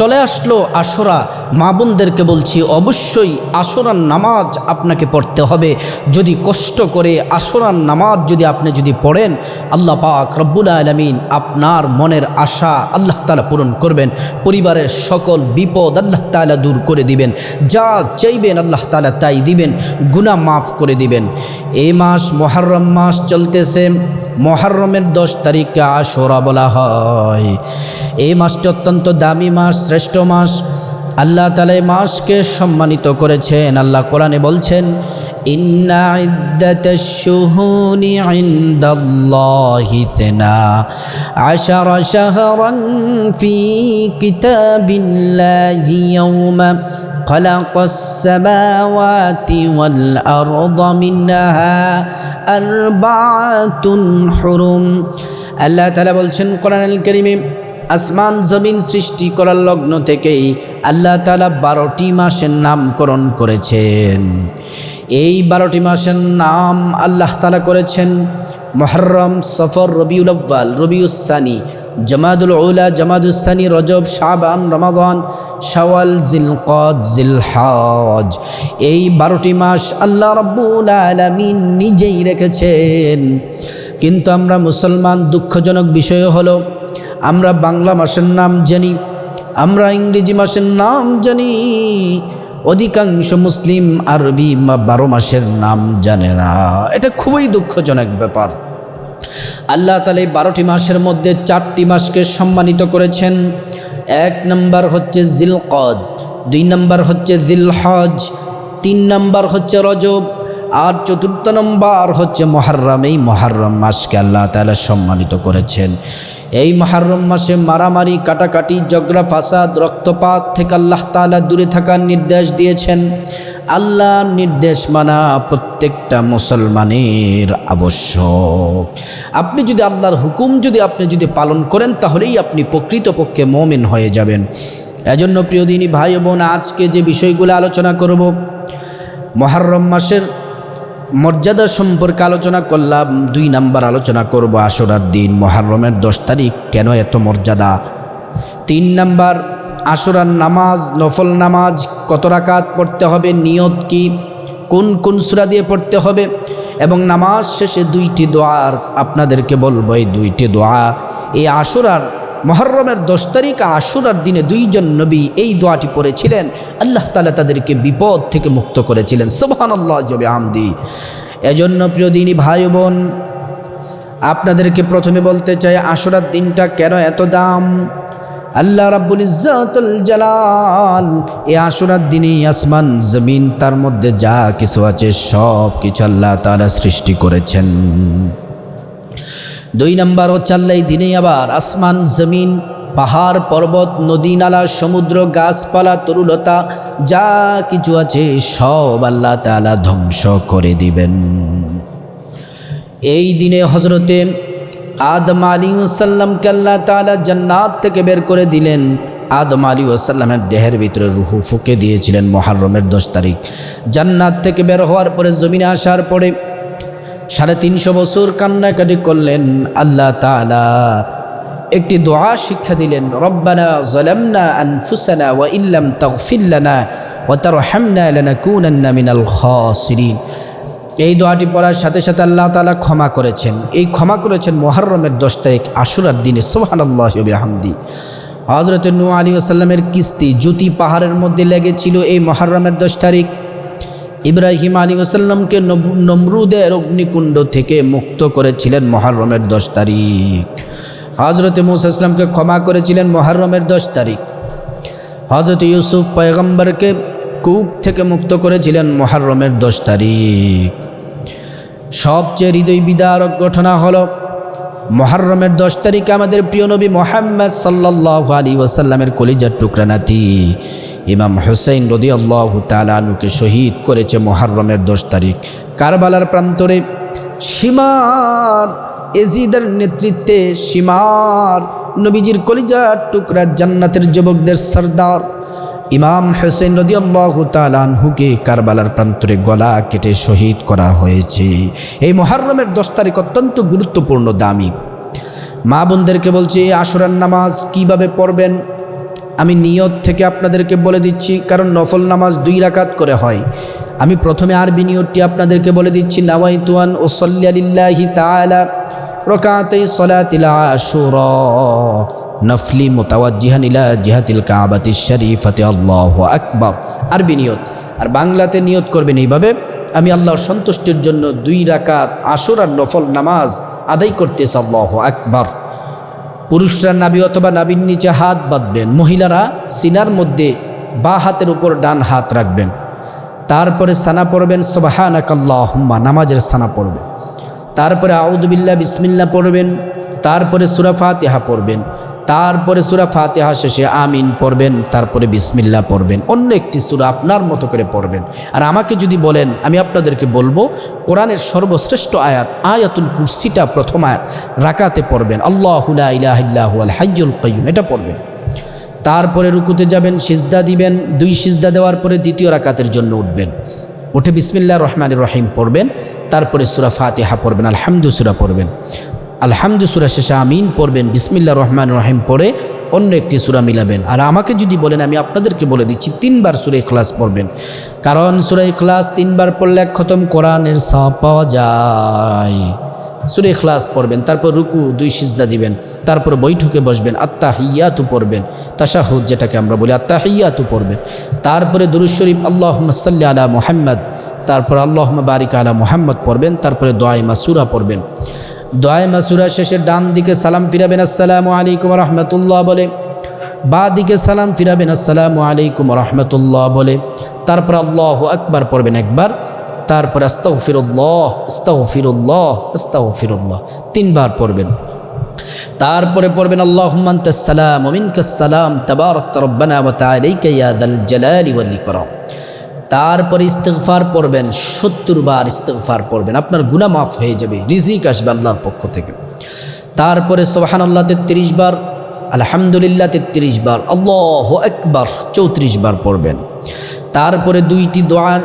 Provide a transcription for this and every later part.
চলে আসলো আসরা। মা বোনদেরকে বলছি, অবশ্যই আসরার নামাজ আপনাকে পড়তে হবে। যদি কষ্ট করে আসরার নামাজ যদি আপনি যদি পড়েন, আল্লাহ পাক রব্বুল আলমিন আপনার মনের আশা আল্লাহ তালা পূরণ করবেন। পরিবারের সকল বিপদ আল্লাহ তালা দূর করে দিবেন। যা চাইবেন আল্লাহ তালা তাই দিবেন। গুনাহ মাফ করে দিবেন। এই মাস, মহারম মাস চলতেছে। মহারমের দশ তারিখকে আশোরা বলা হয় এই মাসটি অত্যন্ত দামি মাস শ্রেষ্ঠ মাস আল্লাহ তালা এই মাসকে সম্মানিত করেছেন আল্লাহ কোরআনে বলছেন ইন্না ইদ্দাতাশ-শুহুরি ইনদাল্লাহি ইসনা আশারা শাহরান ফি কিতাবিল্লাহি ইয়াওমা خلق السماوات والأرض منها আল্লাহ তালা বলছেন, কোরআনুল করিমে আসমান জমিন সৃষ্টি করার লগ্ন থেকেই আল্লাহ তালা বারোটি মাসের নামকরণ করেছেন। এই বারোটি মাসের নাম আল্লাহ তালা করেছেন মহরম সফর রবিউল আব্বাল রবিউসানি জামাদুল ওলা জামাদুসানি রজব, শাবান, রমাদান, শাওয়াল, জিলকদ, জিলহজ। এই বারোটি মাস আল্লাহ রব্বুল আলমিন নিজেই রেখেছেন। কিন্তু আমরা মুসলমান, দুঃখজনক বিষয় হলো, আমরা বাংলা মাসের নাম জানি, আমরা ইংরেজি মাসের নাম জানি, অধিকাংশ মুসলিম আরবি বা বারো মাসের নাম জানে না। এটা খুবই দুঃখজনক ব্যাপার। আল্লাহ তালা বারোটি মাসের মধ্যে চারটি মাসকে সম্মানিত করেছেন। এক নম্বর হচ্ছে জিলকদ, দুই নম্বর হচ্ছে জিলহজ, তিন নম্বর হচ্ছে রজব, আর চতুর্থ নম্বর হচ্ছে মহারম। এই মহারম মাসকে আল্লাহ তালা সম্মানিত করেছেন। এই মহারম মাসে মারামারি, কাটাকাটি জগরা ফাসাদ, রক্তপাত থেকে আল্লাহ তালা দূরে থাকার নির্দেশ দিয়েছেন। আল্লাহর নির্দেশ মানা প্রত্যেকটা মুসলমানের আবশ্যক। আপনি যদি আল্লাহর হুকুম যদি আপনি যদি পালন করেন, তাহলেই আপনি প্রকৃতপক্ষে মমিন হয়ে যাবেন। এজন্য প্রিয় দিনী ভাই বোন, আজকে যে বিষয়গুলো আলোচনা করব, মহারম মাসের মর্যাদা সম্পর্কে আলোচনা করলাম, দুই নাম্বার আলোচনা করব আশরার দিন। মহারমের দশ তারিখ কেন এত মর্যাদা? তিন নাম্বার আশরার নামাজ, নফল নামাজ, কত রাকাত পড়তে হবে, নিয়ত কি, কোন কোন সুরা দিয়ে পড়তে হবে, এবং নামাজ শেষে দুইটি দোয়ার আপনাদেরকে বলব, এই দুইটি দোয়া। এই আশুরার মহরমের দশ তারিখ আশুরার দিনে দুইজন নবী এই দোয়াটি পড়েছিলেন। আল্লাহ তালা তাদেরকে বিপদ থেকে মুক্ত করেছিলেন। সোহান আল্লাহ আমদি এজন্য প্রিয় দিনী ভাই বোন, আপনাদেরকে প্রথমে বলতে চাই আশুরার দিনটা কেন এত দাম? আল্লাহ রাব্বুল ইজ্জাতুল জালাল, এ আশুরার দিনে আসমান, জমিন, তার মধ্যে যা কিছু আছে, সব কিছু আল্লাহ তাআলা সৃষ্টি করেছেন। দুই নম্বর হচ্ছে আল্লাহ এই দিনেই আবার আসমান, জমিন, পাহাড়, পর্বত, নদী, নালা, সমুদ্র, গাছপালা, তরুলতা, যা কিছু আছে, সব আল্লাহ তালা ধ্বংস করে দিবেন। এই দিনে হজরতে আদম আলী ওসাল্লামকে আল্লাহ তালা জান্নাত থেকে বের করে দিলেন। আদম আলী ওসাল্লামের দেহের ভিতরে রুহু ফুকে দিয়েছিলেন মহারমের দশ তারিখ। জান্নাত থেকে বের হওয়ার পরে জমিনে আসার পরে সাড়ে তিনশো বছর কান্নাকাটি করলেন। আল্লাহ তালা একটি দোয়া শিক্ষা দিলেন, রব্বানা জলামনা আনফুসানা ওয়া ইল্লাম তাগফিল্লানা ওয়া তারহামনা লানাকুনান্না মিনাল খাসিরিন। এই দোয়াটি পড়ার সাথে সাথে আল্লাহ তালা ক্ষমা করেছেন। এই ক্ষমা করেছেন মোহারমের দশ তারিখ আশুরার দিনে সোহান আল্লাহ হামদি হজরত নু আলী আসাল্লামের কিস্তি জুতি পাহাড়ের মধ্যে লেগেছিল এই মহারমের দশ তারিখ। ইব্রাহিম আলী আসাল্লামকে নমরুদের অগ্নিকুণ্ড থেকে মুক্ত করেছিলেন মহারমের দশ তারিখ। হজরত মুসাইসলামকে ক্ষমা করেছিলেন মহারমের দশ তারিখ। হজরত ইউসুফ পয়গম্বরকে কূপ থেকে মুক্ত করেছিলেন মহারমের দশ তারিখ। সবচেয়ে হৃদয় বিদারক ঘটনা হলো মহারমের দশ তারিখে আমাদের প্রিয় নবী মোহাম্মদ সাল্লাহ আলী ওয়াসাল্লামের কলিজার টুকরা নাতি ইমাম হোসেন রদি আল্লাহ তালানুকে শহীদ করেছে মহারমের দশ তারিখ। কারবালার প্রান্তরে সীমার এজিদের নেতৃত্বে সীমার নবীজির কলিজার টুকরা জান্নাতের যুবকদের সর্দার ইমাম হোসেন রদিয়াল্লাহ তালানহুকে কারবালার প্রান্তরে গলা কেটে শহীদ করা হয়েছে। এই মহারমের দশ তারিখ অত্যন্ত গুরুত্বপূর্ণ, দামি। মা বোনদেরকে বলছে আশুরার নামাজ কীভাবে পড়বেন? আমি নিয়ত থেকে আপনাদেরকে বলে দিচ্ছি, কারণ নফল নামাজ দুই রাকাত করে হয়। আমি প্রথমে আরবি নিয়তটি আপনাদেরকে বলে দিচ্ছি নাওয়াইতুয়ান ও সল্লাহ তালা রকাতে সলাতিল আশুরা। নফলি মোতাওয়াজিহান ইলা জিহাতিল কাবাতি শরীফাতে। আল্লাহ আকবর। আরবি নিয়ত আর বাংলাতে নিয়ত করবেন এইভাবে, আমি আল্লাহর সন্তুষ্টির জন্য দুই রাকাত আসর আর নফল নামাজ আদায় করতেছে। আল্লাহ আকবর। পুরুষরা নাবি অথবা নাবির নিচে হাত বাঁধবেন, মহিলারা সিনার মধ্যে বা হাতের উপর ডান হাত রাখবেন। তারপরে সানা পড়বেন, সবাহানাকাল্লাহম্মা, নামাজের সানা পড়বেন। তারপরে আউদুবিল্লা বিসমিল্লা পড়বেন। তারপরে সুরা ফাতেহা পড়বেন। তারপরে সুরা ফাতেহা শেষে আমিন পড়বেন, তারপরে বিসমিল্লা পড়বেন। অন্য একটি সুরা আপনার মতো করে পড়বেন। আর আমাকে যদি বলেন, আমি আপনাদেরকে বলব, কোরআনের সর্বশ্রেষ্ঠ আয়াত, আয়াতুল কুরসিটা প্রথম আয়াত, রাকাতে পড়বেন। আল্লাহুল্লাহ হাইজুল কয়ুম এটা পড়বেন। তারপরে রুকুতে যাবেন, সিজদা দিবেন, দুই সিজদা দেওয়ার পরে দ্বিতীয় রাকাতের জন্য উঠবেন। উঠে বিসমিল্লা রহমান রহিম পড়বেন, তারপরে সুরা ফাতিহা পড়বেন আলহামদু সুরা পড়বেন। আলহামদু সুরা শেষে আমিন পড়বেন। বিসমিল্লা রহমান রহিম পড়ে অন্য একটি সুরা মিলাবেন। আর আমাকে যদি বলেন, আমি আপনাদেরকে বলে দিচ্ছি, তিনবার সুরে ক্লাস পড়বেন। কারণ সুরে ক্লাস তিনবার পড়লে খতম কোরআনের সব পাওয়া যায়। সুরে ক্লাস পড়বেন, তারপর রুকু, দুই সিজদা দিবেন, তারপর বৈঠকে বসবেন আত্মা হিয়াতু পড়বেন, তাশাহুদ যেটাকে আমরা বলি আত্মা হিয়াতু পড়বেন। তারপরে দুরু শরীফ আল্লাহ সাল্লি আলা মোহাম্মদ, তারপর আল্লাহ বারিক আলা মোহাম্মদ পড়বেন, তারপরে দোয়াই মাসুরা পড়বেন। দোয়াই মাসুরা শেষে ডান দিকে সালাম ফিরাবেন, আসসালামু আলাইকুম রহমতুল্লাহ বলে। বা দিকে সালাম ফিরাবেন, আসসালামু আলাইকুম রহমতুল্লাহ বলে। তারপর আল্লাহ আকবার পড়বেন একবার। তারপর আস্তাগফিরুল্লাহ আস্তাগফিরুল্লাহ আস্তাগফিরুল্লাহ তিনবার পড়বেন। তারপরে পড়বেন ওয়া মিনকাস সালাম, তাবারাকতা রব্বানা ওয়া তাআলাইকা ইয়া দাল জালালি ওয়াল ইকরাম। তারপরে ইস্তেগফার পড়বেন সত্তর বার ইস্তেগফার পড়বেন। আপনার গুনাহ মাফ হয়ে যাবে, রিজিক আসবে আল্লাহর পক্ষ থেকে। তারপরে সুবহানাল্লাহ তেত্রিশ বার, আলহামদুলিল্লাহ তেত্রিশ বার, আল্লাহ একবার চৌত্রিশ বার পড়বেন। তারপরে দুইটি দোয়ার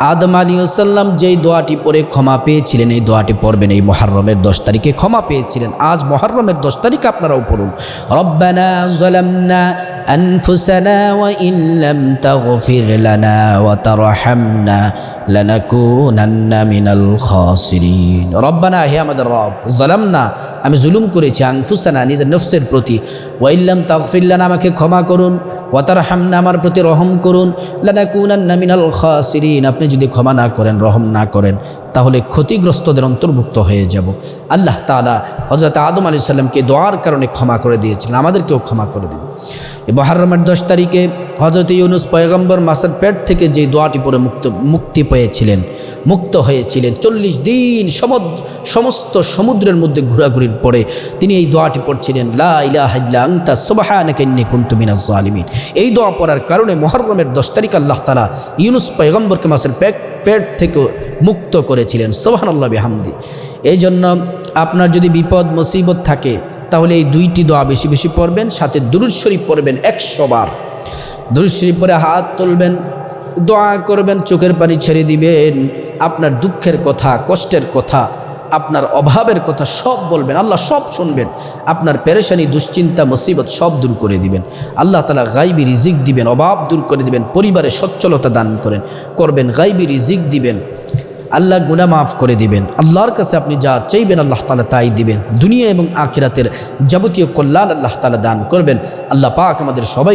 আদম আলী সাল্লাম যেই দোয়াটি পরে ক্ষমা পেয়েছিলেন, এই দোয়াটি পড়বেন, এই মহারমের দশ তারিখে ক্ষমা পেয়েছিলেন। আজ মহারমের দশ তারিখ আপনারাও পড়ুন। রব্বানা জলামনা أنفسنا وإن لم تغفر لنا وترحمنا لنكونن من الخاسرين ربنا হে আমাদের রব জলামনা আমি জুলুম করেছি আনফুসানা নিজের নফসের প্রতি ওয়াইল্লাম তাগফিরলানা আমাকে ক্ষমা করুন ওয়াতার হামনা আমার প্রতি রহম করুন লানাকুনান্না মিনাল খাসিরিন আপনি যদি ক্ষমা না করেন রহম না করেন তাহলে ক্ষতিগ্রস্তদের অন্তর্ভুক্ত হয়ে যাব আল্লাহ তালা হজরত আদম আলি সাল্লামকে দোয়ার কারণে ক্ষমা করে দিয়েছিলেন আমাদেরকেও ক্ষমা করে দিন এই মহারমের দশ তারিখে হজরত ইউনুস পয়গম্বর মাসের পেট থেকে যে দোয়াটি পরে মুক্ত, মুক্তি পেয়েছিলেন, মুক্ত হয়েছিলেন, চল্লিশ দিন সমস্ত সমুদ্রের মধ্যে ঘোরাঘুরির পরে তিনি এই দোয়াটি পড়ছিলেন, লা ইলাহা আংতা সোবাহানকেন্নি কুন্তুমিনা জালিমিন এই দোয়া পড়ার কারণে মহরমের দশ তারিখ আল্লাহ তালা ইউনুস পয়গম্বরকে মাসের পেট পেট থেকে মুক্ত করেছিলেন সোহান আল্লাহ হামদি এই জন্য আপনার যদি বিপদ, মুসিবত থাকে তাহলে এই দুইটি দোয়া বেশি বেশি পড়বেন, সাথে দুরুদ শরীফ পড়বেন একশো বার। দুরুদ শরীফ পরে হাত তুলবেন, দোয়া করবেন, চোখের পানি ছেড়ে দিবেন। আপনার দুঃখের কথা, কষ্টের কথা, আপনার অভাবের কথা সব বলবেন, আল্লাহ সব শুনবেন। আপনার পেরেশানি, দুশ্চিন্তা, মুসিবত সব দূর করে দিবেন। আল্লাহ তালা গাইবি রিজিক দিবেন, অভাব দূর করে দিবেন, পরিবারে সচ্ছলতা দান করেন, করবেন, গাইবি রিজিক দিবেন। আল্লাহ গুনা মাফ করে দিবেন। আল্লাহর কাছে আপনি যা চাইবেন আল্লাহ তালা তাই দিবেন। দুনিয়া এবং আখিরাতের যাবতীয় কল্যাণ আল্লাহ তালা দান করবেন। আল্লাহ পাক আমাদের সবাই